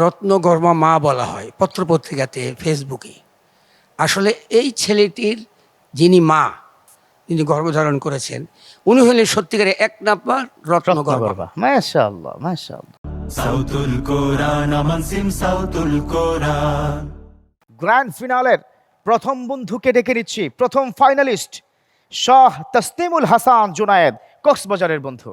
রত্নগর্মা মা বলা হয় পত্রপত্রিকাতে ফেসবুকে আসলে এই ছেলেটির যিনি মা যিনি গর্ভধারণ করেছেন উনি হলেন সত্যিকারে এক নাম্বার রত্নগর্ভা মাশাআল্লাহ মাশাআল্লাহ। সাউতুল কোরআন আমান সিম সাউতুল কোরআন। গ্র্যান্ড ফিনালের প্রথম বন্ধুকে ডেকে নিচ্ছি প্রথম ফাইনালিস্ট শাহ তসলিমুল হাসান জুনায়েদ কক্সবাজারের বন্ধু।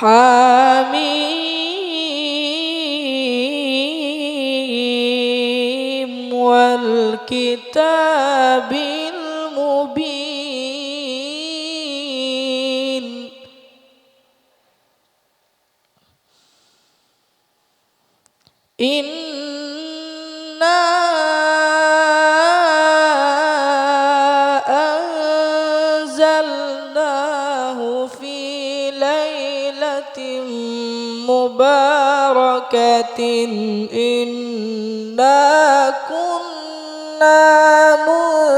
حميم والكتاب المبين. إنا مباركة إنا كنا منذرين.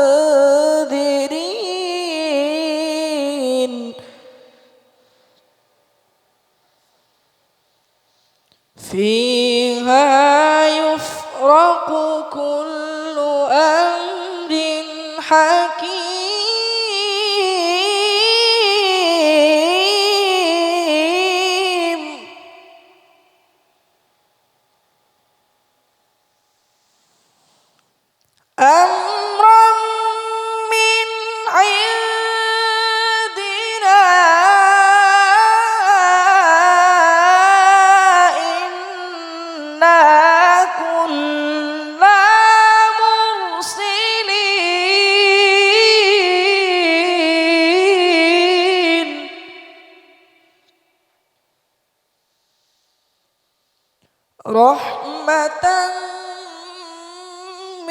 فيها يفرق كل أمر حكيم.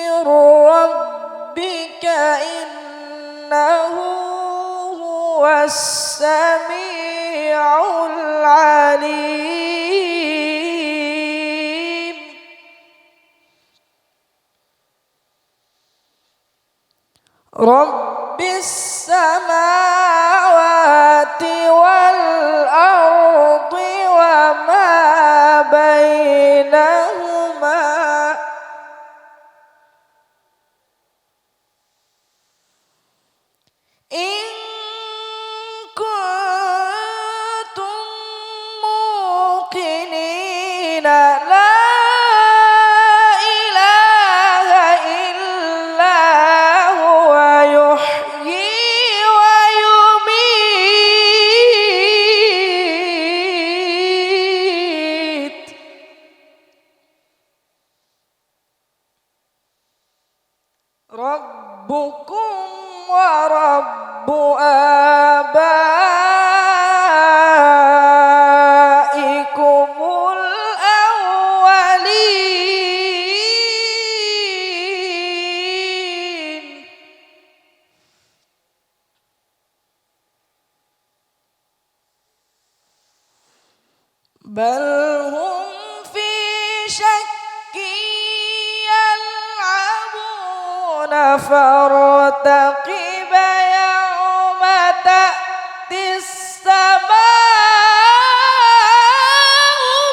من ربك إنه هو السميع العليم. رب السماوات والأرض ربكم ورب آبائكم الأولين. بل هم في شك فارتقب يوم تأتي السماء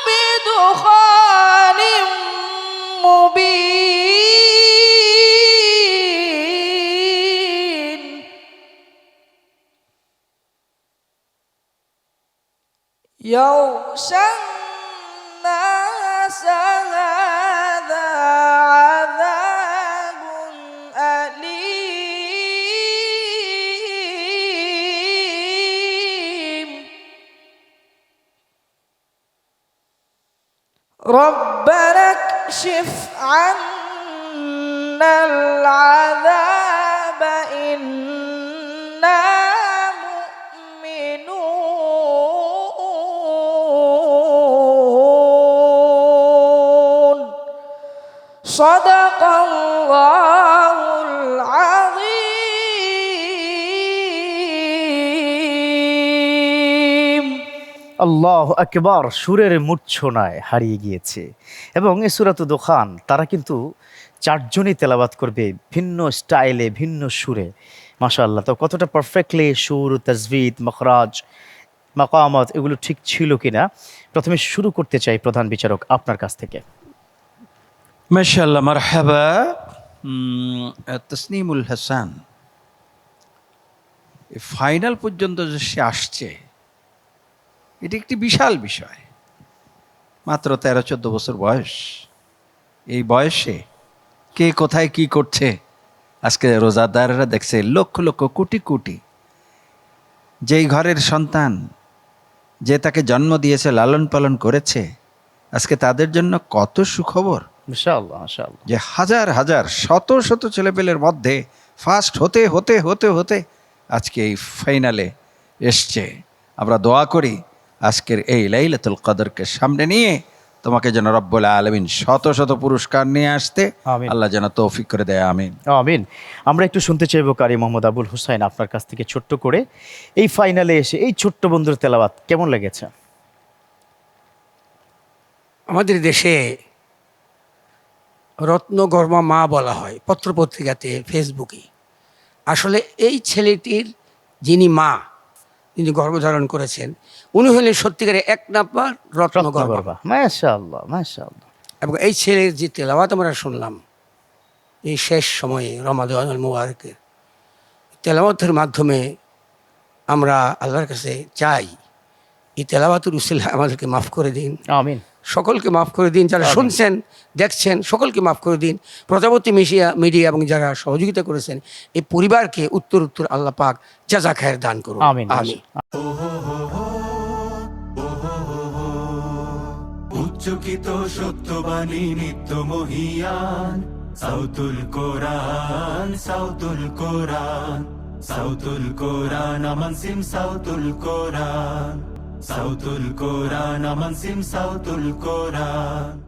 بدخان مبين. يغشى الناس ربنا اكشف عنا العذاب إنا مؤمنون. صدق الله আল্লাহ আকবার, সুরের মূর্ছনায় হারিয়ে গিয়েছে। এবং এই সুরাত দোকান তারা কিন্তু চারজনই তেলাবাত করবে ভিন্ন স্টাইলে, ভিন্ন সুরে। মাশাআল্লাহ, তো কতটা পারফেক্টলি সুর, তাজবিদ, মখরাজ, মাকামত, এগুলো ঠিক ছিল কিনা? প্রথমে শুরু করতে চাই প্রধান বিচারক আপনার কাছ থেকে। মাশাল্লাহ মারহাবা। তসনিমুল হাসান। ফাইনাল পর্যন্ত যে সে আসছে এটি একটি বিশাল বিষয়। মাত্র তেরো চোদ্দ বছর বয়স। এই বয়সে কে কোথায় কি করছে? আজকে রোজাদাররা দেখছে লক্ষ লক্ষ কোটি কোটি। যেই ঘরের সন্তান যে তাকে জন্ম দিয়েছে লালন পালন করেছে আজকে তাদের জন্য কত সুখবর। যে হাজার হাজার শত শত ছেলেপেলের মধ্যে ফার্স্ট হতে হতে হতে হতে আজকে এই ফাইনালে এসছে। আমরা দোয়া করি আজকের এই লাইলাতুল কদরকে সামনে নিয়ে তোমাকে যেন রব্বুল আলমিন শত শত পুরস্কার নিয়ে আসতে আমিন। আল্লাহ যেন তৌফিক করে দেয় আমিন। আমিন। আমরা একটু শুনতে চাইব কারি মোহাম্মদ আবুল হুসাইন আপনার কাছ থেকে ছোট্ট করে। এই ফাইনালে এসে এই ছোট্ট বন্ধুর তেলাওয়াত কেমন লেগেছে? আমাদের দেশে রত্নগর্মা মা বলা হয় পত্রপত্রিকাতে ফেসবুকে। আসলে এই ছেলেটির যিনি মা যিনি গর্ভধারণ করেছেন উনি হলেন সত্যিকারের এক নাম্বার রত্নগর্ভা। রত্নগর্ভা। মাশাআল্লাহ মাশাআল্লাহ। এবং এই ছেলের যে তেলাওয়াত আমরা শুনলাম এই শেষ সময়ে রমাদান মুবারকের তেলাওয়াতের মাধ্যমে আমরা আল্লাহর কাছে চাই এই তেলাওয়াতুর উসিল্লা আমাদেরকে মাফ করে দিন। আমিন। সকলকে মাফ করে দিন যারা শুনছেন দেখছেন সকলকে মাফ করে দিন। প্রজাপতি মিডিয়া মিডিয়া এবং যারা সহযোগিতা করেছেন এই পরিবারকে উত্তর উত্তর আল্লাহ পাক জাজা খায়ের দান করুন। আমিন। আমিন। উচ্চকিত সত্যবাণী নিত্য মহিয়ান সাউতুল কোরআন সাউতুল কোরআন সাউতুল কোরআন আমান সিম সাউতুল কোরআন। সাউতুল কোরআন আমান সিম সাউতুল কোরআন।